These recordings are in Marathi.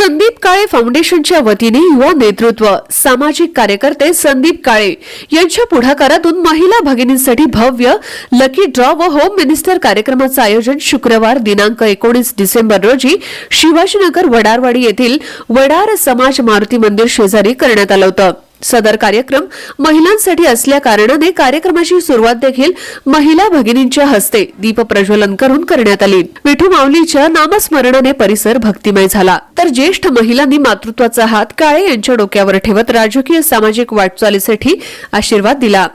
संदीप काळे फाउंडेशनच्या वतीने युवा नेतृत्व सामाजिक कार्यकर्ते संदीप काळे यांच्या पुढाकारातून महिला भगिनींसाठी भव्य लकी ड्रॉ व होम मिनिस्टर कार्यक्रमाचं आयोजन शुक्रवार दिनांक एकोणीस डिसेंबर रोजी शिवाजीनगर वडारवाडी येथील वडार समाज मारुती मंदिर शेजारी करण्यात आलं होतं. सदर कार्यक्रम महिलांसाठी असल्या कारणाने कार्यक्रमाची सुरुवात देखील महिला भगिनींच्या हस्ते दीप प्रज्वलन करून करण्यात आली. विठू माऊलीच्या नामस्मरणाने परिसर भक्तिमय झाला. तर ज्येष्ठ महिलांनी मातृत्वाचा हात काळे यांच्या डोक्यावर ठेवत राजकीय सामाजिक वाटचालीसाठी आशीर्वाद दिला.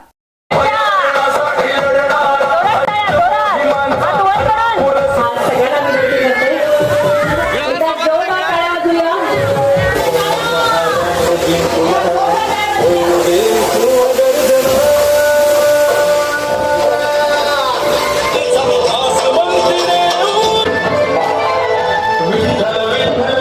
आज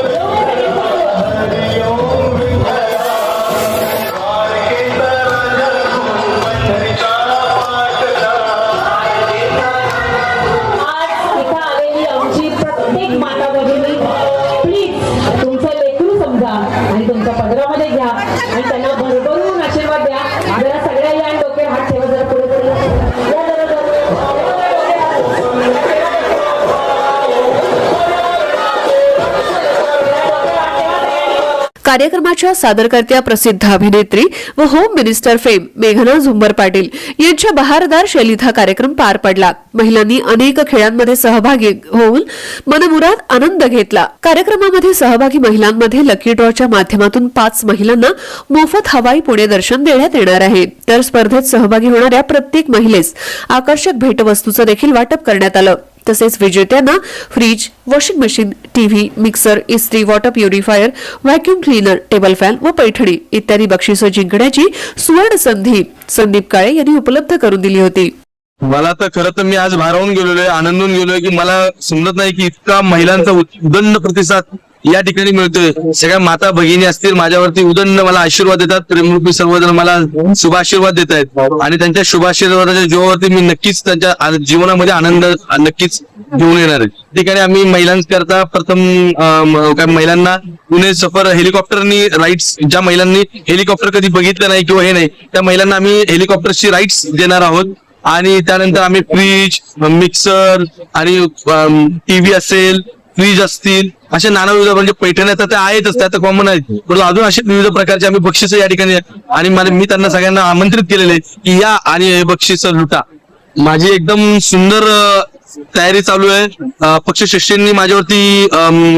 कार्यक्रमाच्या सादरकर्त्या प्रसिद्ध अभिनेत्री व होम मिनिस्टर फेम मेघना झुंबर पाटील यांच्या बहारदार शैलीत हा कार्यक्रम पार पडला. महिलांनी अनेक खेळांमध्ये सहभागी होऊन मनमुराद आनंद घेतला. कार्यक्रमामध्ये सहभागी महिलांमध्ये लकी ड्रॉच्या माध्यमातून पाच महिलांना मोफत हवाई पुणे दर्शन देण्यात येणार आहे. तर स्पर्धेत सहभागी होणाऱ्या प्रत्येक महिलेस आकर्षक भेटवस्तूचं देखील वाटप करण्यात आलं. तसेच विजेत्यांना fridge washing machine TV mixer इस्त्री water purifier vacuum cleaner table fan व पैठणी इत्यादी बक्षिसं जिंकण्याची सुवर्ण संधी संदीप काळे यांनी उपलब्ध करून दिली होती. मला तर खरं तर मी आज भारावून गेलेलो आहे आनंदून गेलोय की मला समजत नाही की इतका महिलांचा उदंड प्रतिसाद या ठिकाणी मिळतोय. सगळ्या माता भगिनी असतील माझ्यावरती उदंड मला आशीर्वाद देतात. प्रेमरूपी सर्वजण मला शुभाशीर्वाद देत आहेत. आणि त्यांच्या शुभाशीर्वादाच्या जीवावरती मी नक्कीच त्यांच्या जीवनामध्ये आनंद नक्कीच घेऊन येणार आहे. ठिकाणी आम्ही महिलांकरता प्रथम काय महिलांना पुणे सफर हेलिकॉप्टरनी राईट्स ज्या महिलांनी हेलिकॉप्टर कधी बघितलं नाही किंवा हे नाही त्या महिलांना आम्ही हेलिकॉप्टरची राईट्स देणार आहोत. आणि त्यानंतर आम्ही फ्रीज मिक्सर आणि टीव्ही असेल फ्रीज असतील असे नाना विविध म्हणजे पैठण्या तर त्या आहेतच त्या तर कॉमन आहेत. परंतु अजून असे विविध प्रकारचे आम्ही बक्षिस या ठिकाणी आणि मला मी त्यांना सगळ्यांना आमंत्रित केलेले आहे की या आणि बक्षिस बक्षीस लुटा. माझी एकदम सुंदर तयारी चालू आहे. पक्षश्रेष्ठींनी माझ्यावरती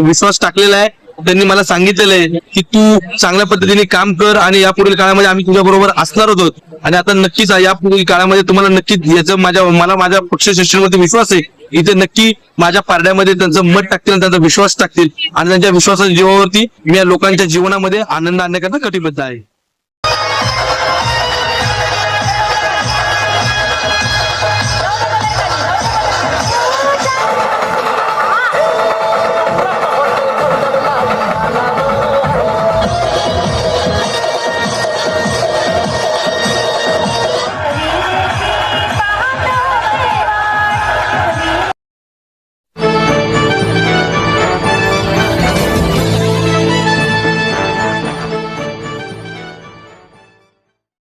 विश्वास टाकलेला आहे. त्यांनी मला सांगितलेलं आहे की तू चांगल्या पद्धतीने काम कर आणि यापुढील काळामध्ये आम्ही तुझ्या बरोबर असणार आहोत. आणि आता नक्कीच या पुढील काळामध्ये तुम्हाला नक्कीच याचं माझ्या मला माझ्या पक्षश्रेष्ठींवरती विश्वास आहे. इथे नक्की माझ्या पारड्यामध्ये त्यांचं मत टाकतील आणि त्यांचा विश्वास टाकतील. आणि त्यांच्या विश्वासाच्या जीवावरती मी या लोकांच्या जीवनामध्ये आनंद आणण्याकरता कटिबद्ध आहे.